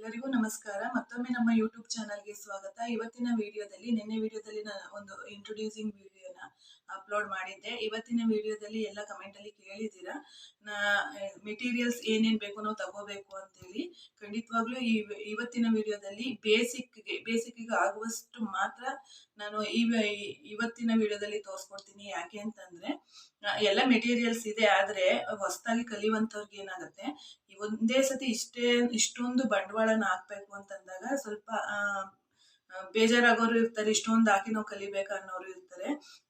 ಎಲ್ಲರಿಗೂ ನಮಸ್ಕಾರ. ಮತ್ತೊಮ್ಮೆ ನಮ್ಮ ಯೂಟ್ಯೂಬ್ ಚಾನಲ್ಗೆ ಸ್ವಾಗತ. ಇವತ್ತಿನ ವಿಡಿಯೋದಲ್ಲಿ ನಿನ್ನೆ ವಿಡಿಯೋದಲ್ಲಿ ನಾನು ಒಂದು ಇಂಟ್ರೊಡ್ಯೂಸಿಂಗ್ ವಿಡಿಯೋನ ಅಪ್ಲೋಡ್ ಮಾಡಿದ್ದೆ. ಇವತ್ತಿನ ವಿಡಿಯೋದಲ್ಲಿ ಎಲ್ಲ ಕಮೆಂಟಲ್ಲಿ ಕೇಳಿದ್ದೀರಾ? ನಾ ಮೆಟೀರಿಯಲ್ಸ್ ಏನೇನು ಬೇಕು ನಾವು ತಗೋಬೇಕು ಅಂತೇಳಿ. ಖಂಡಿತವಾಗ್ಲೂ ಈ ಇವತ್ತಿನ ವಿಡಿಯೋದಲ್ಲಿ ಬೇಸಿಕ್ಗೆ ಬೇಸಿಕ್ಗೆ ಆಗುವಷ್ಟು ಮಾತ್ರ ನಾನು ಈ ಇವತ್ತಿನ ವಿಡಿಯೋದಲ್ಲಿ ತೋರಿಸ್ಕೊಡ್ತೀನಿ. ಯಾಕೆ ಅಂತಂದರೆ ಎಲ್ಲ ಮೆಟೀರಿಯಲ್ಸ್ ಇದೆ, ಆದರೆ ಹೊಸದಾಗಿ ಕಲಿಯುವಂಥವ್ರಿಗೆ ಏನಾಗುತ್ತೆ ಒಂದೇ ಸತಿ ಇಷ್ಟೇ, ಇಷ್ಟೊಂದು ಬಂಡವಾಳನ ಹಾಕ್ಬೇಕು ಅಂತಂದಾಗ ಸ್ವಲ್ಪ ಬೇಜಾರಾಗೋರು ಇರ್ತಾರೆ, ಇಷ್ಟೊಂದು ಹಾಕಿ ನಾವು ಕಲಿಬೇಕು ಅನ್ನೋರು ಇರ್ತಾರೆ.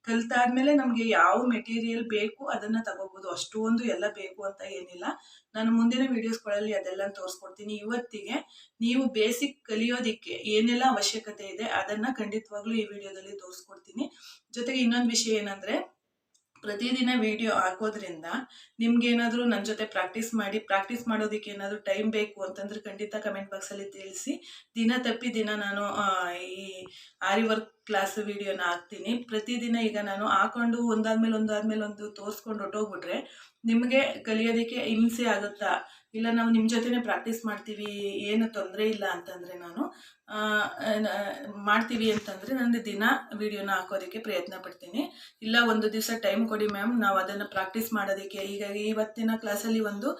ಕಲ್ತಾದ್ಮೇಲೆ ನಮಗೆ ಯಾವ ಮೆಟೀರಿಯಲ್ ಬೇಕು ಅದನ್ನ ತಗೋಬಹುದು ಅಷ್ಟೊಂದು ಎಲ್ಲ ಬೇಕು ಅಂತ ಏನಿಲ್ಲ. ನಾನು ಮುಂದಿನ ವಿಡಿಯೋಸ್ಗಳಲ್ಲಿ ಅದೆಲ್ಲ ತೋರಿಸ್ಕೊಡ್ತೀನಿ. ಇವತ್ತಿಗೆ ನೀವು ಬೇಸಿಕ್ ಕಲಿಯೋದಿಕ್ಕೆ ಏನೆಲ್ಲ ಅವಶ್ಯಕತೆ ಇದೆ ಅದನ್ನ ಖಂಡಿತವಾಗ್ಲೂ ಈ ವಿಡಿಯೋದಲ್ಲಿ ತೋರಿಸ್ಕೊಡ್ತೀನಿ. ಜೊತೆಗೆ ಇನ್ನೊಂದು ವಿಷಯ ಏನಂದ್ರೆ ಪ್ರತಿದಿನ ವಿಡಿಯೋ ಹಾಕೋದ್ರಿಂದ ನಿಮ್ಗೆ ಏನಾದರೂ ನನ್ನ ಜೊತೆ ಪ್ರಾಕ್ಟೀಸ್ ಮಾಡಿ ಪ್ರಾಕ್ಟೀಸ್ ಮಾಡೋದಕ್ಕೆ ಏನಾದರೂ ಟೈಮ್ ಬೇಕು ಅಂತಂದ್ರೆ ಖಂಡಿತ ಕಮೆಂಟ್ ಬಾಕ್ಸಲ್ಲಿ ತಿಳಿಸಿ. ದಿನ ತಪ್ಪಿ ದಿನ ನಾನು ಈ ಆರಿ ವರ್ಕ್ ಕ್ಲಾಸ್ ವಿಡಿಯೋನ ಹಾಕ್ತೀನಿ. ಪ್ರತಿದಿನ ಈಗ ನಾನು ಹಾಕೊಂಡು ಒಂದಾದ್ಮೇಲೆ ಒಂದಾದ್ಮೇಲೆ ಒಂದು ತೋರಿಸ್ಕೊಂಡು ಹೊಟ್ಟೋಗ್ಬಿಟ್ರೆ ನಿಮಗೆ ಕಲಿಯೋದಕ್ಕೆ ಹಿಂಸೆ ಆಗುತ್ತಾ? ಇಲ್ಲ ನಾವು ನಿಮ್ಮ ಜೊತೆನೇ ಪ್ರಾಕ್ಟೀಸ್ ಮಾಡ್ತೀವಿ, ಏನು ತೊಂದರೆ ಇಲ್ಲ ಅಂತಂದರೆ ನಾನು ಮಾಡ್ತೀವಿ ಅಂತಂದರೆ ನಾನು ದಿನ ವಿಡಿಯೋನ ಹಾಕೋದಕ್ಕೆ ಪ್ರಯತ್ನ ಪಡ್ತೀನಿ. ಇಲ್ಲ ಒಂದು ದಿವಸ ಟೈಮ್ ಕೊಡಿ ಮ್ಯಾಮ್ ನಾವು ಅದನ್ನು ಪ್ರಾಕ್ಟೀಸ್ ಮಾಡೋದಕ್ಕೆ. ಈಗ ಇವತ್ತಿನ ಕ್ಲಾಸಲ್ಲಿ ಒಂದು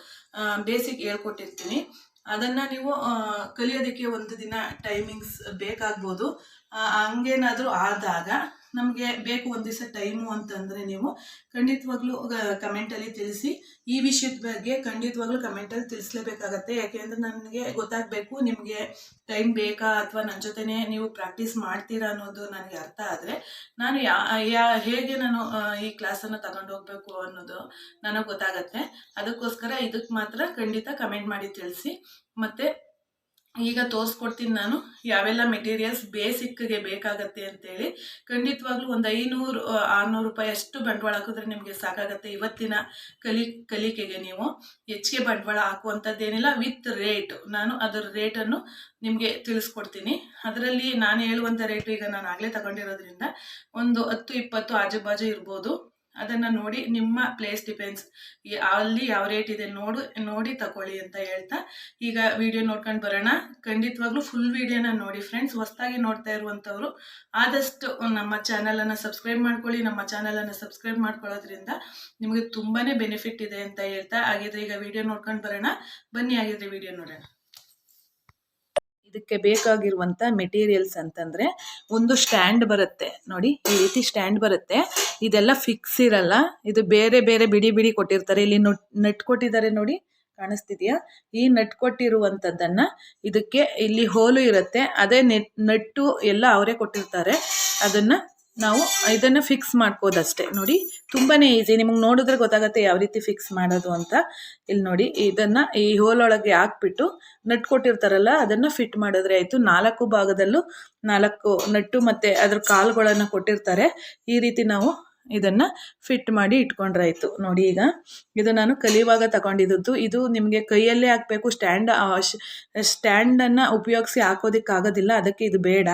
ಬೇಸಿಕ್ ಹೇಳ್ಕೊಟ್ಟಿರ್ತೀನಿ. ಅದನ್ನು ನೀವು ಕಲಿಯೋದಕ್ಕೆ ಒಂದು ದಿನ ಟೈಮಿಂಗ್ಸ್ ಬೇಕಾಗ್ಬೋದು. ಹಂಗೇನಾದರೂ ಆದಾಗ ನಮಗೆ ಬೇಕು ಒಂದು ದಿವಸ ಟೈಮು ಅಂತಂದರೆ ನೀವು ಖಂಡಿತವಾಗ್ಲೂ ಕಮೆಂಟಲ್ಲಿ ತಿಳಿಸಿ. ಈ ವಿಷಯದ ಬಗ್ಗೆ ಖಂಡಿತವಾಗ್ಲೂ ಕಮೆಂಟಲ್ಲಿ ತಿಳಿಸ್ಲೇಬೇಕಾಗತ್ತೆ. ಯಾಕೆಂದರೆ ನನಗೆ ಗೊತ್ತಾಗಬೇಕು, ನಿಮಗೆ ಟೈಮ್ ಬೇಕಾ ಅಥವಾ ನನ್ನ ಜೊತೆನೇ ನೀವು ಪ್ರಾಕ್ಟೀಸ್ ಮಾಡ್ತೀರಾ ಅನ್ನೋದು ನನಗೆ ಅರ್ಥ ಆದರೆ, ನಾನು ಯಾ ಯಾ, ಹೇಗೆ ನಾನು ಈ ಕ್ಲಾಸನ್ನು ತಗೊಂಡು ಹೋಗಬೇಕು ಅನ್ನೋದು ನನಗೆ ಗೊತ್ತಾಗತ್ತೆ. ಅದಕ್ಕೋಸ್ಕರ ಇದಕ್ಕೆ ಮಾತ್ರ ಖಂಡಿತ ಕಮೆಂಟ್ ಮಾಡಿ ತಿಳಿಸಿ. ಮತ್ತು ಈಗ ತೋರಿಸ್ಕೊಡ್ತೀನಿ ನಾನು. ಯಾವೆಲ್ಲ ಮೆಟೀರಿಯಲ್ಸ್ ಬೇಸಿಕ್ಗೆ ಬೇಕಾಗತ್ತೆ ಅಂತೇಳಿ. ಖಂಡಿತವಾಗ್ಲೂ ಒಂದು ಐನೂರು ಆರುನೂರು ರೂಪಾಯಿ ಅಷ್ಟು ಬಂಡವಾಳ ಹಾಕಿದ್ರೆ ನಿಮಗೆ ಸಾಕಾಗತ್ತೆ ಇವತ್ತಿನ ಕಲಿ, ಕಲಿಕೆಗೆ ನೀವು. ಹೆಚ್ಚಿಗೆ ಬಂಡವಾಳ ಹಾಕುವಂಥದ್ದೇನಿಲ್ಲ, ವಿತ್ ರೇಟ್. ನಾನು ಅದರ ರೇಟನ್ನು ನಿಮಗೆ ತಿಳಿಸ್ಕೊಡ್ತೀನಿ. ಅದರಲ್ಲಿ ನಾನು ಹೇಳುವಂಥ ರೇಟು ಈಗ ನಾನು ಆಗಲೇ ತಗೊಂಡಿರೋದ್ರಿಂದ ಒಂದು ಹತ್ತು, ಇಪ್ಪತ್ತು ಆಜು ಬಾಜು ಇರ್ಬೋದು. ಅದನ್ನು ನೋಡಿ ನಿಮ್ಮ ಪ್ಲೇಸ್ ಡಿಪೆಂಡ್ಸ್ ಅಲ್ಲಿ ಯಾವ ರೇಟ್ ಇದೆ ನೋಡು, ನೋಡಿ ತಗೊಳ್ಳಿ ಅಂತ ಹೇಳ್ತಾ ಈಗ ವಿಡಿಯೋ ನೋಡ್ಕೊಂಡು ಬರೋಣ. ಖಂಡಿತವಾಗ್ಲೂ ಫುಲ್ ವಿಡಿಯೋನ ನೋಡಿ ಫ್ರೆಂಡ್ಸ್ ಹೊಸದಾಗಿ ನೋಡ್ತಾ ಇರುವಂಥವ್ರು ಆದಷ್ಟು ನಮ್ಮ ಚಾನಲನ್ನು ಸಬ್ಸ್ಕ್ರೈಬ್ ಮಾಡ್ಕೊಳ್ಳಿ. ನಮ್ಮ ಚಾನಲನ್ನು ಸಬ್ಸ್ಕ್ರೈಬ್ ಮಾಡ್ಕೊಳ್ಳೋದ್ರಿಂದ ನಿಮಗೆ ತುಂಬಾ ಬೆನಿಫಿಟ್ ಇದೆ ಅಂತ ಹೇಳ್ತಾ. ಹಾಗಿದ್ರೆ ಈಗ ವಿಡಿಯೋ ನೋಡ್ಕೊಂಡು ಬರೋಣ. ಬನ್ನಿ ಹಾಗಿದ್ರೆ ವಿಡಿಯೋ ನೋಡೋಣ. ಇದಕ್ಕೆ ಬೇಕಾಗಿರುವಂಥ ಮೆಟೀರಿಯಲ್ಸ್ ಅಂತಂದರೆ ಒಂದು ಸ್ಟ್ಯಾಂಡ್ ಬರುತ್ತೆ. ನೋಡಿ, ಈ ರೀತಿ ಸ್ಟ್ಯಾಂಡ್ ಬರುತ್ತೆ. ಇದೆಲ್ಲ ಫಿಕ್ಸ್ ಇರಲ್ಲ. ಇದು ಬೇರೆ ಬೇರೆ ಬಿಡಿ ಬಿಡಿ ಕೊಟ್ಟಿರ್ತಾರೆ. ಇಲ್ಲಿ ನೆಟ್ ಕೊಟ್ಟಿದ್ದಾರೆ ನೋಡಿ, ಕಾಣಿಸ್ತಿದೆಯಾ? ಈ ನಟ್ ಕೊಟ್ಟಿರುವಂಥದ್ದನ್ನು ಇದಕ್ಕೆ ಇಲ್ಲಿ ಹೋಲು ಇರುತ್ತೆ. ಅದೇ ನೆಟ್ ನೆಟ್ಟು ಎಲ್ಲ ಅವರೇ ಕೊಟ್ಟಿರ್ತಾರೆ. ಅದನ್ನು ನಾವು ಇದನ್ನು ಫಿಕ್ಸ್ ಮಾಡ್ಕೋದಷ್ಟೇ. ನೋಡಿ ತುಂಬಾ ಈಸಿ ನಿಮಗೆ ನೋಡಿದ್ರೆ ಗೊತ್ತಾಗುತ್ತೆ ಯಾವ ರೀತಿ ಫಿಕ್ಸ್ ಮಾಡೋದು ಅಂತ. ಇಲ್ಲಿ ನೋಡಿ, ಇದನ್ನು ಈ ಹೋಲೊಳಗೆ ಹಾಕ್ಬಿಟ್ಟು ನಟ್ ಕೊಟ್ಟಿರ್ತಾರಲ್ಲ ಅದನ್ನು ಫಿಟ್ ಮಾಡಿದ್ರೆ ಆಯಿತು. ನಾಲ್ಕು ಭಾಗದಲ್ಲೂ ನಾಲ್ಕು ನಟ್ಟು ಮತ್ತು ಅದ್ರ ಕಾಲುಗಳನ್ನು ಕೊಟ್ಟಿರ್ತಾರೆ. ಈ ರೀತಿ ನಾವು ಇದನ್ನು ಫಿಟ್ ಮಾಡಿ ಇಟ್ಕೊಂಡ್ರೆ ಆಯಿತು. ನೋಡಿ ಈಗ, ಇದು ನಾನು ಕಲಿಯುವಾಗ ತಗೊಂಡಿದ್ದು ಇದು ನಿಮಗೆ ಕೈಯಲ್ಲೇ ಹಾಕಬೇಕು. ಸ್ಟ್ಯಾಂಡ್ ಸ್ಟ್ಯಾಂಡನ್ನು ಉಪಯೋಗಿಸಿ ಹಾಕೋದಕ್ಕಾಗೋದಿಲ್ಲ. ಅದಕ್ಕೆ ಇದು ಬೇಡ.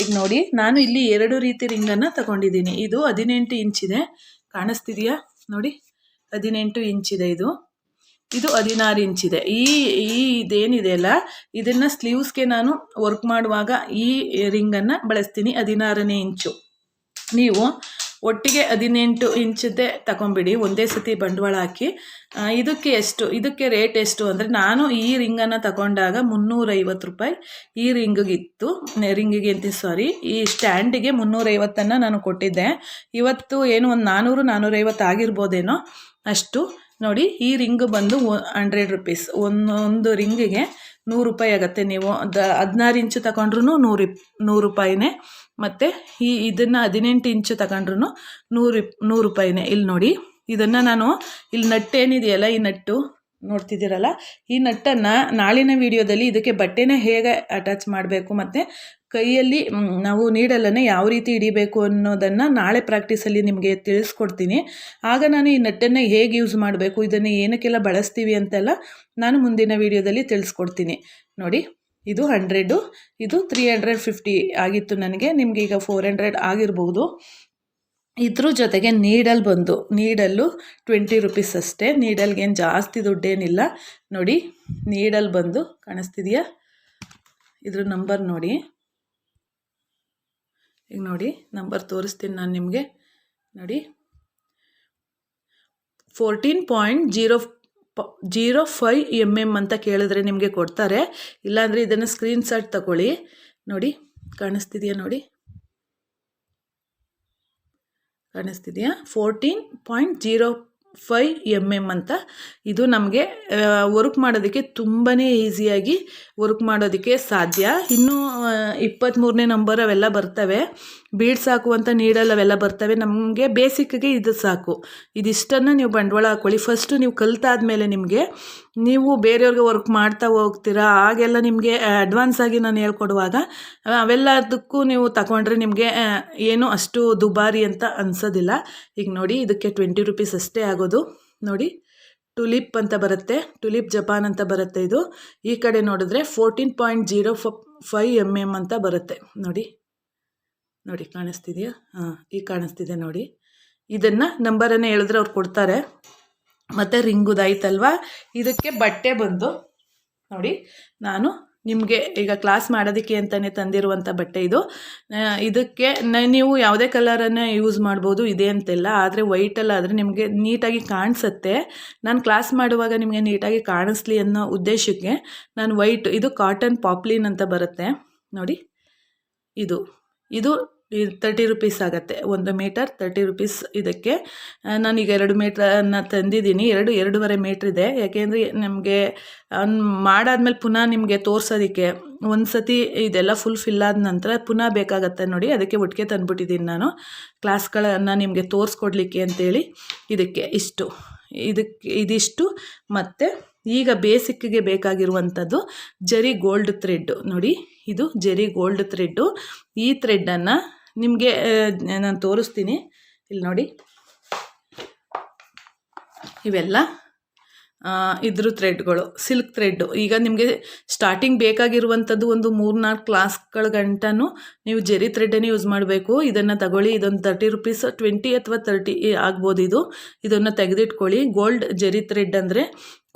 ಈಗ ನೋಡಿ, ನಾನು ಇಲ್ಲಿ ಎರಡು ರೀತಿ ರಿಂಗನ್ನು ತಗೊಂಡಿದ್ದೀನಿ. ಇದು ಹದಿನೆಂಟು ಇಂಚಿದೆ ಕಾಣಿಸ್ತಿದೆಯಾ? ನೋಡಿ, ಹದಿನೆಂಟು ಇಂಚಿದೆ ಇದು ಇದು. ಹದಿನಾರು ಇಂಚಿದೆ ಈ ಈ ಇದೇನಿದೆ ಅಲ್ಲ, ಇದನ್ನು ಸ್ಲೀವ್ಸ್ಗೆ ನಾನು ವರ್ಕ್ ಮಾಡುವಾಗ ಈ ರಿಂಗನ್ನು ಬಳಸ್ತೀನಿ, ಹದಿನಾರನೇ ಇಂಚು. ನೀವು ಒಟ್ಟಿಗೆ ಹದಿನೆಂಟು ಇಂಚದ್ದೇ ತಗೊಂಬಿಡಿ, ಒಂದೇ ಸತಿ ಬಂಡವಾಳ ಹಾಕಿ. ಇದಕ್ಕೆ ಎಷ್ಟು, ಇದಕ್ಕೆ ರೇಟ್ ಎಷ್ಟು ಅಂದರೆ ನಾನು ಈ ರಿಂಗನ್ನು ತಗೊಂಡಾಗ ಮುನ್ನೂರೈವತ್ತು ರೂಪಾಯಿ. ಈ ರಿಂಗಿಗಿತ್ತು ರಿಂಗಿಗೆ ಅಂತ ಸಾರಿ ಈ ಸ್ಟ್ಯಾಂಡಿಗೆ ಮುನ್ನೂರೈವತ್ತನ್ನು ನಾನು ಕೊಟ್ಟಿದ್ದೆ. ಇವತ್ತು ಏನು ಒಂದು ನಾನ್ನೂರು ನಾನ್ನೂರೈವತ್ತು ಆಗಿರ್ಬೋದೇನೋ ಅಷ್ಟು. ನೋಡಿ, ಈ ರಿಂಗ್ ಬಂದು ಹಂಡ್ರೆಡ್ ರುಪೀಸ್. ಒಂದೊಂದು ರಿಂಗಿಗೆ ನೂರು ರೂಪಾಯಿ ಆಗುತ್ತೆ ನೀವು. ದ, ಹದಿನಾರು ಇಂಚು ತಗೊಂಡ್ರೂ ನೂರು ನೂರು ರೂಪಾಯಿನೇ. ಮತ್ತು ಈ ಇದನ್ನು ಹದಿನೆಂಟು ಇಂಚು ತಗೊಂಡ್ರು ನೂರು ನೂರು ರೂಪಾಯಿನೇ. ಇಲ್ಲಿ ನೋಡಿ, ಇದನ್ನು ನಾನು ಇಲ್ಲಿ ನಟ್ಟು ಏನಿದೆಯಲ್ಲ ಈ ನಟ್ಟು ನೋಡ್ತಿದ್ದೀರಲ್ಲ, ಈ ನಟ್ಟನ್ನು ನಾಳಿನ ವಿಡಿಯೋದಲ್ಲಿ ಇದಕ್ಕೆ ಬಟ್ಟೆನ ಹೇಗೆ ಅಟ್ಯಾಚ್ ಮಾಡಬೇಕು ಮತ್ತು ಕೈಯಲ್ಲಿ ನಾವು ನೀಡಲನ್ನು ಯಾವ ರೀತಿ ಹಿಡಿಬೇಕು ಅನ್ನೋದನ್ನು ನಾಳೆ ಪ್ರಾಕ್ಟೀಸಲ್ಲಿ ನಿಮಗೆ ತಿಳಿಸ್ಕೊಡ್ತೀನಿ. ಆಗ ನಾನು ಈ ನಟ್ಟನ್ನು ಹೇಗೆ ಯೂಸ್ ಮಾಡಬೇಕು, ಇದನ್ನು ಏನಕ್ಕೆಲ್ಲ ಬಳಸ್ತೀವಿ ಅಂತೆಲ್ಲ ನಾನು ಮುಂದಿನ ವಿಡಿಯೋದಲ್ಲಿ ತಿಳಿಸ್ಕೊಡ್ತೀನಿ. ನೋಡಿ. ಇದು ಹಂಡ್ರೆಡು ಇದು ತ್ರೀ ಹಂಡ್ರೆಡ್ ಫಿಫ್ಟಿ ಆಗಿತ್ತು ನನಗೆ. ನಿಮಗೆ ಈಗ ಫೋರ್ ಹಂಡ್ರೆಡ್ ಆಗಿರ್ಬೋದು. ಇದ್ರ ಜೊತೆಗೆ ನೀಡಲ್ ಬಂದು ನೀಡಲ್ಲು ಟ್ವೆಂಟಿ ರುಪೀಸ್ ಅಷ್ಟೇ. ನೀಡಲ್ಗೇನು ಜಾಸ್ತಿ ದುಡ್ಡೇನಿಲ್ಲ. ನೋಡಿ ನೀಡಲ್ ಬಂದು ಕಾಣಿಸ್ತಿದೆಯಾ? ಇದ್ರ ನಂಬರ್ ನೋಡಿ. ಈಗ ನೋಡಿ ನಂಬರ್ ತೋರಿಸ್ತೀನಿ ನಾನು ನಿಮಗೆ. ನೋಡಿ. ಫೋರ್ಟೀನ್ ಪಾಯಿಂಟ್ ಜೀರೋ ಪ ಜೀರೋ ಫೈ ಎಂ ಎಂ ಅಂತ ಕೇಳಿದ್ರೆ ನಿಮಗೆ ಕೊಡ್ತಾರೆ. ಇಲ್ಲಾಂದರೆ ಇದನ್ನು ಸ್ಕ್ರೀನ್ಶಾಟ್ ತಗೊಳ್ಳಿ. ನೋಡಿ, ಕಾಣಿಸ್ತಿದೆಯಾ ನೋಡಿ? ಕಾಣಿಸ್ತಿದೆಯಾ? Fourteen point zero five m m ಅಂತ. ಇದು ನಮಗೆ ವರ್ಕ್ ಮಾಡೋದಕ್ಕೆ ತುಂಬಾ ಈಸಿಯಾಗಿ ವರ್ಕ್ ಮಾಡೋದಕ್ಕೆ ಸಾಧ್ಯ. ಇನ್ನೂ ಇಪ್ಪತ್ತ್ಮೂರನೇ ನಂಬರ್ ಅವೆಲ್ಲ ಬರ್ತವೆ. ಬೀಡ್ಸ್ ಅಂತ ನೀಡಲ್ ಅವೆಲ್ಲ ಬರ್ತವೆ. ನಮಗೆ ಬೇಸಿಕ್ಗೆ ಇದು ಸಾಕು. ಇದಿಷ್ಟನ್ನು ನೀವು ಬಂಡವಾಳ ಹಾಕ್ಕೊಳ್ಳಿ ಫಸ್ಟು ನೀವು ಕಲ್ತಾದ್ಮೇಲೆ ನಿಮಗೆ ನೀವು ಬೇರೆಯವ್ರಿಗೆ ವರ್ಕ್ ಮಾಡ್ತಾ ಹೋಗ್ತೀರಾ ಆಗೆಲ್ಲ ನಿಮಗೆ ಅಡ್ವಾನ್ಸ್ ಆಗಿ ನಾನು ಹೇಳ್ಕೊಡುವಾಗ ಅವೆಲ್ಲದಕ್ಕೂ ನೀವು ತಗೊಂಡ್ರೆ ನಿಮಗೆ ಏನು ಅಷ್ಟು ದುಬಾರಿ ಅಂತ ಅನ್ಸೋದಿಲ್ಲ. ಈಗ ನೋಡಿ, ಇದಕ್ಕೆ ಟ್ವೆಂಟಿ ರುಪೀಸ್ ಅಷ್ಟೇ ಆಗೋದು. ನೋಡಿ ಟುಲಿಪ್ ಅಂತ ಬರುತ್ತೆ. ಟುಲಿಪ್ ಜಪಾನ್ ಅಂತ ಬರುತ್ತೆ ಇದು. ಈ ಕಡೆ ನೋಡಿದ್ರೆ fourteen point zero five m m ಅಂತ ಬರುತ್ತೆ. ನೋಡಿ. ನೋಡಿ, ಕಾಣಿಸ್ತಿದೆಯಾ? ಹಾಂ ಈಗ ಕಾಣಿಸ್ತಿದೆ ನೋಡಿ. ಇದನ್ನು ನಂಬರನ್ನು ಹೇಳಿದ್ರೆ ಅವ್ರು ಕೊಡ್ತಾರೆ. ಮತ್ತು ರಿಂಗುದಾಯ್ತಲ್ವಾ ಇದಕ್ಕೆ ಬಟ್ಟೆ ಬಂದು, ನೋಡಿ, ನಾನು ನಿಮಗೆ ಈಗ ಕ್ಲಾಸ್ ಮಾಡೋದಕ್ಕೆ ಅಂತಲೇ ತಂದಿರುವಂಥ ಬಟ್ಟೆ ಇದು. ಇದಕ್ಕೆ ನೀವು ಯಾವುದೇ ಕಲರನ್ನು ಯೂಸ್ ಮಾಡ್ಬೋದು, ಇದೆ ಅಂತೆಲ್ಲ. ಆದರೆ ವೈಟಲ್ಲಾದರೆ ನಿಮಗೆ ನೀಟಾಗಿ ಕಾಣಿಸುತ್ತೆ. ನಾನು ಕ್ಲಾಸ್ ಮಾಡುವಾಗ ನಿಮಗೆ ನೀಟಾಗಿ ಕಾಣಿಸ್ಲಿ ಅನ್ನೋ ಉದ್ದೇಶಕ್ಕೆ ನಾನು ವೈಟ್ ಇದು ಕಾಟನ್ ಪಾಪ್ಲಿನ್ ಅಂತ ಬರುತ್ತೆ. ನೋಡಿ, ಇದು ಇದು ತರ್ಟಿ ರುಪೀಸ್ ಆಗುತ್ತೆ. ಒಂದು ಮೀಟರ್ ತರ್ಟಿ ರುಪೀಸ್ ಇದಕ್ಕೆ. ನಾನೀಗ ಎರಡು ಮೀಟ್ರನ್ನು ತಂದಿದ್ದೀನಿ. ಎರಡು, ಎರಡೂವರೆ ಮೀಟ್ರ್ ಇದೆ. ಯಾಕೆಂದರೆ ನಮಗೆ ಮಾಡಾದ್ಮೇಲೆ ಪುನಃ ನಿಮಗೆ ತೋರ್ಸೋದಕ್ಕೆ ಒಂದು ಸತಿ ಇದೆಲ್ಲ ಫುಲ್ ಫಿಲ್ ಆದ ನಂತರ ಪುನಃ ಬೇಕಾಗತ್ತೆ ನೋಡಿ. ಅದಕ್ಕೆ ಒಟ್ಟಿಗೆ ತಂದುಬಿಟ್ಟಿದ್ದೀನಿ ನಾನು. ಕ್ಲಾಸ್ಗಳನ್ನು ನಿಮಗೆ ತೋರಿಸ್ಕೊಡ್ಲಿಕ್ಕೆ ಅಂತೇಳಿ ಇದಕ್ಕೆ ಇಷ್ಟು. ಇದಕ್ಕೆ, ಇದಿಷ್ಟು. ಮತ್ತು ಈಗ ಬೇಸಿಕ್ಗೆ ಬೇಕಾಗಿರುವಂಥದ್ದು ಜರಿ ಗೋಲ್ಡ್ ಥ್ರೆಡ್ಡು ನೋಡಿ, ಇದು ಜರಿ ಗೋಲ್ಡ್ ಥ್ರೆಡ್ಡು ಈ ಥ್ರೆಡ್ಡನ್ನು ನಿಮಗೆ ನಾನು ತೋರಿಸ್ತೀನಿ. ಇಲ್ಲಿ ನೋಡಿ. ಇವೆಲ್ಲ ಇದ್ರ ಥ್ರೆಡ್ಗಳು ಸಿಲ್ಕ್ ಥ್ರೆಡ್ಡು ಈಗ ನಿಮಗೆ ಸ್ಟಾರ್ಟಿಂಗ್ ಬೇಕಾಗಿರುವಂಥದ್ದು ಒಂದು ಮೂರು ನಾಲ್ಕು ಕ್ಲಾಸ್ಗಳ ಗಂಟನೂ ನೀವು ಜೆರಿ ಥ್ರೆಡ್ಡನ್ನೇ ಯೂಸ್ ಮಾಡಬೇಕು. ಇದನ್ನು ತಗೊಳ್ಳಿ, ಇದೊಂದು ತರ್ಟಿ ರುಪೀಸ್ ಟ್ವೆಂಟಿ ಅಥವಾ ತರ್ಟಿ ಆಗ್ಬೋದು ಇದು. ಇದನ್ನು ತೆಗೆದಿಟ್ಕೊಳ್ಳಿ. ಗೋಲ್ಡ್ ಜೆರಿ ಥ್ರೆಡ್ ಅಂದರೆ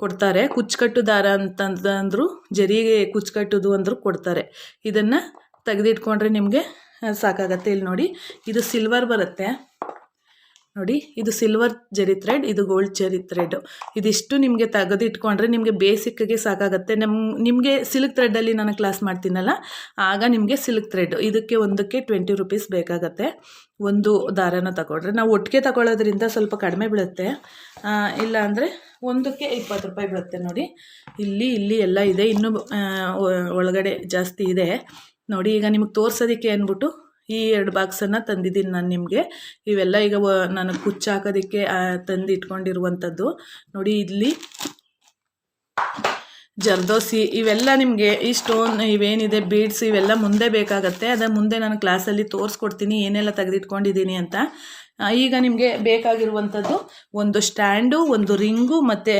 ಕೊಡ್ತಾರೆ. ಕುಚ್ಚುಕಟ್ಟು ದಾರ ಅಂತಂದ್ರು ಜರಿಗೆ ಕುಚ್ಚುಕಟ್ಟುದು ಅಂದರೂ ಕೊಡ್ತಾರೆ. ಇದನ್ನು ತೆಗೆದಿಟ್ಕೊಂಡ್ರೆ ನಿಮಗೆ ಸಾಕಾಗತ್ತೆ ಇಲ್ಲಿ ನೋಡಿ. ಇದು ಸಿಲ್ವರ್ ಬರುತ್ತೆ. ನೋಡಿ, ಇದು ಸಿಲ್ವರ್ ಜರಿ ಥ್ರೆಡ್ ಇದು ಗೋಲ್ಡ್ ಜರಿ ಥ್ರೆಡ್ ಇದಿಷ್ಟು ನಿಮಗೆ ತೆಗೆದಿಟ್ಕೊಂಡ್ರೆ ನಿಮಗೆ ಬೇಸಿಕ್ಗೆ ಸಾಕಾಗತ್ತೆ. ನಮ್ಮ ನಿಮಗೆ ಸಿಲ್ಕ್ ಥ್ರೆಡ್ಡಲ್ಲಿ ನಾನು ಕ್ಲಾಸ್ ಮಾಡ್ತೀನಲ್ಲ, ಆಗ ನಿಮಗೆ ಸಿಲ್ಕ್ ಥ್ರೆಡ್ ಇದಕ್ಕೆ ಒಂದಕ್ಕೆ ಟ್ವೆಂಟಿ ರುಪೀಸ್ ಬೇಕಾಗತ್ತೆ. ಒಂದು ದಾರನ ತಗೊಂಡ್ರೆ ನಾವು ಒಟ್ಟಿಗೆ ತಗೊಳ್ಳೋದ್ರಿಂದ ಸ್ವಲ್ಪ ಕಡಿಮೆ ಬೀಳುತ್ತೆ. ಇಲ್ಲ ಅಂದರೆ ಒಂದಕ್ಕೆ ಇಪ್ಪತ್ತು ರೂಪಾಯಿ ಬೀಳುತ್ತೆ ನೋಡಿ. ಇಲ್ಲಿ ಇಲ್ಲಿ ಎಲ್ಲ ಇದೆ. ಇನ್ನೂ ಒಳಗಡೆ ಜಾಸ್ತಿ ಇದೆ. ನೋಡಿ, ಈಗ ನಿಮಗೆ ತೋರ್ಸೋದಕ್ಕೆ ಅಂದ್ಬಿಟ್ಟು ಈ ಎರಡು ಬಾಕ್ಸನ್ನು ತಂದಿದ್ದೀನಿ ನಾನು ನಿಮಗೆ. ಇವೆಲ್ಲ ಈಗ ನಾನು ಕುಚ್ಚಾಕೋದಕ್ಕೆ ತಂದು ಇಟ್ಕೊಂಡಿರುವಂಥದ್ದು ನೋಡಿ, ಇಲ್ಲಿ ಜರ್ದೋಸಿ, ಇವೆಲ್ಲ ನಿಮಗೆ ಈ ಸ್ಟೋನ್ ಇವೇನಿದೆ, ಬೀಡ್ಸ್ ಇವೆಲ್ಲ ಮುಂದೆ ಬೇಕಾಗತ್ತೆ. ಅದ ಮುಂದೆ ನಾನು ಕ್ಲಾಸಲ್ಲಿ ತೋರಿಸ್ಕೊಡ್ತೀನಿ, ಏನೆಲ್ಲ ತೆಗೆದಿಟ್ಕೊಂಡಿದ್ದೀನಿ ಅಂತ. ಈಗ ನಿಮಗೆ ಬೇಕಾಗಿರುವಂಥದ್ದು ಒಂದು ಸ್ಟ್ಯಾಂಡು, ಒಂದು ರಿಂಗು, ಮತ್ತು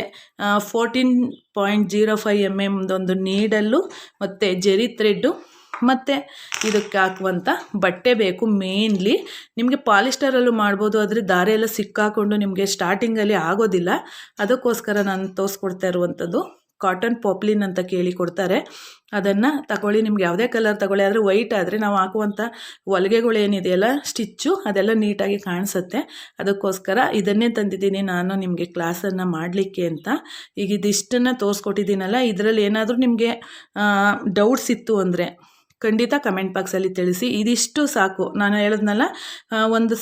fourteen point zero five m ಎಮ್ದೊಂದು needle, ಮತ್ತು ಜೆರಿ ಥ್ರೆಡ್ಡು ಮತ್ತು ಇದಕ್ಕೆ ಹಾಕುವಂಥ ಬಟ್ಟೆ ಬೇಕು ಮೇನ್ಲಿ ನಿಮಗೆ ಪಾಲಿಸ್ಟರಲ್ಲೂ ಮಾಡ್ಬೋದು, ಆದರೆ ದಾರೆ ಎಲ್ಲ ಸಿಕ್ಕಾಕೊಂಡು ನಿಮಗೆ ಸ್ಟಾರ್ಟಿಂಗಲ್ಲಿ ಆಗೋದಿಲ್ಲ. ಅದಕ್ಕೋಸ್ಕರ ನಾನು ತೋರಿಸ್ಕೊಡ್ತಾ ಇರುವಂಥದ್ದು ಕಾಟನ್ ಪಾಪ್ಲಿನ್ ಅಂತ ಕೇಳಿ ಕೊಡ್ತಾರೆ. ಅದನ್ನು ತಗೊಳ್ಳಿ, ನಿಮ್ಗೆ ಯಾವುದೇ ಕಲರ್ ತಗೊಳ್ಳಿ, ಆದರೆ ವೈಟ್ ಆದರೆ ನಾವು ಹಾಕುವಂಥ ಹೊಲಿಗೆಗಳೇನಿದೆಯಲ್ಲ ಸ್ಟಿಚ್ಚು ಅದೆಲ್ಲ ನೀಟಾಗಿ ಕಾಣಿಸುತ್ತೆ. ಅದಕ್ಕೋಸ್ಕರ ಇದನ್ನೇ ತಂದಿದ್ದೀನಿ ನಾನು ನಿಮಗೆ ಕ್ಲಾಸನ್ನು ಮಾಡಲಿಕ್ಕೆ ಅಂತ. ಈಗ ಇದಿಷ್ಟನ್ನು ತೋರಿಸ್ಕೊಟ್ಟಿದ್ದೀನಲ್ಲ, ಇದರಲ್ಲಿ ಏನಾದರೂ ನಿಮಗೆ ಡೌಟ್ಸ್ ಇತ್ತು ಅಂದರೆ ಖಂಡಿತ ಕಮೆಂಟ್ ಬಾಕ್ಸಲ್ಲಿ ತಿಳಿಸಿ. ಇದಿಷ್ಟು ಸಾಕು. ನಾನು ಹೇಳಿದ್ನಲ್ಲ ಒಂದು ಒಂದು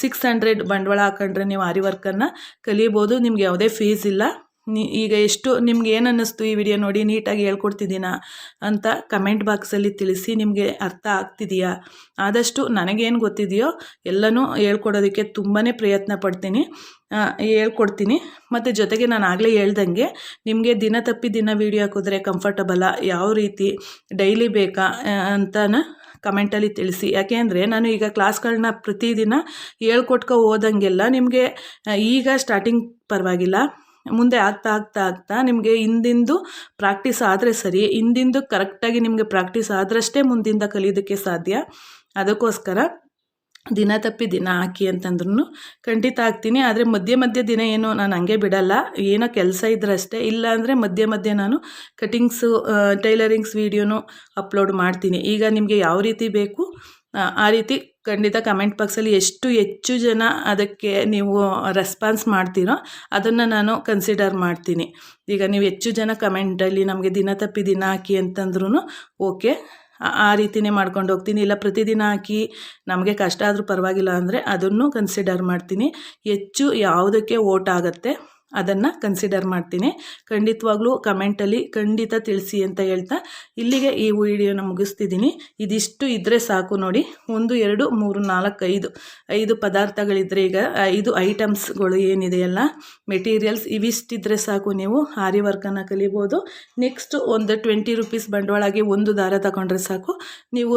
ಸಿಕ್ಸ್ ಹಂಡ್ರೆಡ್ ಬಂಡವಾಳ ಹಾಕೊಂಡ್ರೆ ನೀವು ಆರಿ ವರ್ಕನ್ನು ಕಲಿಬೋದು. ನಿಮ್ಗೆ ಯಾವುದೇ ಫೀಸ್ ಇಲ್ಲ. ಈಗ ಎಷ್ಟು ನಿಮ್ಗೆ ಏನು ಅನ್ನಿಸ್ತು ಈ ವಿಡಿಯೋ ನೋಡಿ ನೀಟಾಗಿ ಹೇಳ್ಕೊಡ್ತಿದ್ದೀನಾ ಅಂತ ಕಮೆಂಟ್ ಬಾಕ್ಸಲ್ಲಿ ತಿಳಿಸಿ ನಿಮಗೆ ಅರ್ಥ ಆಗ್ತಿದೆಯಾ? ಆದಷ್ಟು ನನಗೇನು ಗೊತ್ತಿದೆಯೋ ಎಲ್ಲನೂ ಹೇಳ್ಕೊಡೋದಕ್ಕೆ ತುಂಬಾ ಪ್ರಯತ್ನ ಪಡ್ತೀನಿ. ಹೇಳ್ಕೊಡ್ತೀನಿ. ಮತ್ತು ಜೊತೆಗೆ ನಾನು ಆಗಲೇ ಹೇಳ್ದಂಗೆ ನಿಮಗೆ ದಿನ ತಪ್ಪಿ ದಿನ ವೀಡಿಯೋ ಹಾಕಿದ್ರೆ ಕಂಫರ್ಟಬಲ್ಲ ಯಾವ ರೀತಿ? ಡೈಲಿ ಬೇಕಾ? ಅಂತಾನ ಕಮೆಂಟಲ್ಲಿ ತಿಳಿಸಿ. ಯಾಕೆಂದರೆ ನಾನು ಈಗ ಕ್ಲಾಸ್ಗಳನ್ನ ಪ್ರತಿದಿನ ಹೇಳ್ಕೊಟ್ಕೊ ಹೋದಂಗೆಲ್ಲ ನಿಮಗೆ ಈಗ ಸ್ಟಾರ್ಟಿಂಗ್ ಪರವಾಗಿಲ್ಲ. ಮುಂದೆ ಆಗ್ತಾ ಆಗ್ತಾ ಆಗ್ತಾ ನಿಮಗೆ ಹಿಂದಿಂದು ಪ್ರಾಕ್ಟೀಸ್ ಆದರೆ ಸರಿ ಹಿಂದಿಂದು ಕರೆಕ್ಟಾಗಿ ನಿಮಗೆ ಪ್ರಾಕ್ಟೀಸ್ ಆದ್ರಷ್ಟೇ ಮುಂದಿಂದ ಕಲಿಯೋದಕ್ಕೆ ಸಾಧ್ಯ. ಅದಕ್ಕೋಸ್ಕರ ದಿನ ತಪ್ಪಿ ದಿನ ಹಾಕಿ ಅಂತಂದ್ರೂ ಖಂಡಿತ ಹಾಕ್ತೀನಿ ಆದರೆ ಮಧ್ಯೆ ಮಧ್ಯೆ ದಿನ ಏನು ನಾನು ಹಂಗೆ ಬಿಡಲ್ಲ. ಏನೋ ಕೆಲಸ ಇದ್ರೆ ಅಷ್ಟೇ ಇಲ್ಲ ಅಂದರೆ ಮಧ್ಯೆ ಮಧ್ಯೆ ನಾನು ಕಟಿಂಗ್ಸು ಟೈಲರಿಂಗ್ಸ್ ವೀಡಿಯೋನು ಅಪ್ಲೋಡ್ ಮಾಡ್ತೀನಿ. ಈಗ ನಿಮಗೆ ಯಾವ ರೀತಿ ಬೇಕು ಆ, ರೀತಿ ಖಂಡಿತ ಕಮೆಂಟ್ ಬಾಕ್ಸಲ್ಲಿ ಎಷ್ಟು ಹೆಚ್ಚು ಜನ ಅದಕ್ಕೆ ನೀವು ರೆಸ್ಪಾನ್ಸ್ ಮಾಡ್ತೀರೋ ಅದನ್ನು ನಾನು ಕನ್ಸಿಡರ್ ಮಾಡ್ತೀನಿ. ಈಗ ನೀವು ಹೆಚ್ಚು ಜನ ಕಮೆಂಟಲ್ಲಿ ನಮಗೆ ದಿನ ತಪ್ಪಿ ದಿನ ಹಾಕಿ ಅಂತಂದ್ರೂ ಓಕೆ ಆ- ಆ ರೀತಿನೇ ಮಾಡ್ಕೊಂಡು ಹೋಗ್ತೀನಿ. ಇಲ್ಲ ಪ್ರತಿದಿನ ಹಾಕಿ ನಮಗೆ ಕಷ್ಟ ಆದರೂ ಪರವಾಗಿಲ್ಲ ಅಂದರೆ ಅದನ್ನು ಕನ್ಸಿಡರ್ ಮಾಡ್ತೀನಿ. ಹೆಚ್ಚು ಯಾವುದಕ್ಕೆ ಓಟ್ ಆಗುತ್ತೆ? ಅದನ್ನು ಕನ್ಸಿಡರ್ ಮಾಡ್ತೀನಿ. ಖಂಡಿತವಾಗ್ಲೂ ಕಮೆಂಟಲ್ಲಿ ಖಂಡಿತ ತಿಳಿಸಿ ಅಂತ ಹೇಳ್ತಾ ಇಲ್ಲಿಗೆ ಈ ವಿಡಿಯೋನ ಮುಗಿಸ್ತಿದ್ದೀನಿ. ಇದಿಷ್ಟು ಇದ್ದರೆ ಸಾಕು ನೋಡಿ. ಒಂದು, ಎರಡು, ಮೂರು, ನಾಲ್ಕು, ಐದು. ಐದು ಪದಾರ್ಥಗಳಿದ್ರೆ ಈಗ ಐದು ಐಟಮ್ಸ್ಗಳು ಏನಿದೆಯಲ್ಲ ಮೆಟೀರಿಯಲ್ಸ್ ಇವಿಷ್ಟಿದ್ರೆ ಸಾಕು ನೀವು. ಹಾರಿ ವರ್ಕನ್ನು ಕಲಿಬೋದು. ನೆಕ್ಸ್ಟ್ ಒಂದು ಟ್ವೆಂಟಿ ರುಪೀಸ್ ಬಂಡವಾಳಾಗಿ ಒಂದು ದಾರ ತಗೊಂಡ್ರೆ ಸಾಕು. ನೀವು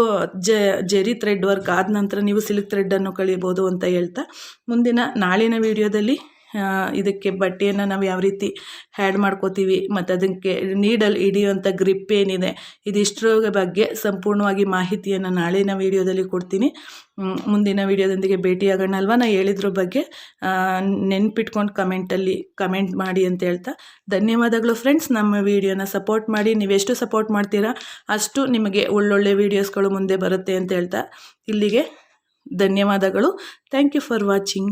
ಜೆರಿ ಥ್ರೆಡ್ ವರ್ಕ್ ಆದ ನಂತರ ನೀವು ಸಿಲ್ಕ್ ಥ್ರೆಡ್ಡನ್ನು ಕಲಿಬೋದು ಅಂತ ಹೇಳ್ತಾ. ಮುಂದಿನ ನಾಳಿನ ವಿಡಿಯೋದಲ್ಲಿ ಇದಕ್ಕೆ ಬಟ್ಟೆಯನ್ನು ನಾವು ಯಾವ ರೀತಿ ಹ್ಯಾಡ್ ಮಾಡ್ಕೋತೀವಿ, ಮತ್ತು ಅದಕ್ಕೆ ನೀಡಲ್ ಹಿಡಿಯುವಂಥ ಗ್ರಿಪ್ ಏನಿದೆ, ಇದಿಷ್ಟರ ಬಗ್ಗೆ ಸಂಪೂರ್ಣವಾಗಿ ಮಾಹಿತಿಯನ್ನು ನಾಳಿನ ವೀಡಿಯೋದಲ್ಲಿ ಕೊಡ್ತೀನಿ. ಮುಂದಿನ ವೀಡಿಯೋದೊಂದಿಗೆ ಭೇಟಿಯಾಗೋಣ ಅಲ್ವಾ? ನಾ ಹೇಳಿದ್ರ ಬಗ್ಗೆ ನೆನ್ಪಿಟ್ಕೊಂಡು ಕಮೆಂಟಲ್ಲಿ ಕಮೆಂಟ್ ಮಾಡಿ ಅಂತ ಹೇಳ್ತಾ. ಧನ್ಯವಾದಗಳು ಫ್ರೆಂಡ್ಸ್ ನಮ್ಮ ವಿಡಿಯೋನ ಸಪೋರ್ಟ್ ಮಾಡಿ. ನೀವೆಷ್ಟು ಸಪೋರ್ಟ್ ಮಾಡ್ತೀರಾ, ಅಷ್ಟು ನಿಮಗೆ ಒಳ್ಳೊಳ್ಳೆ ವೀಡಿಯೋಸ್ಗಳು ಮುಂದೆ ಬರುತ್ತೆ ಅಂತ ಹೇಳ್ತಾ. ಇಲ್ಲಿಗೆ ಧನ್ಯವಾದಗಳು. Thank you for watching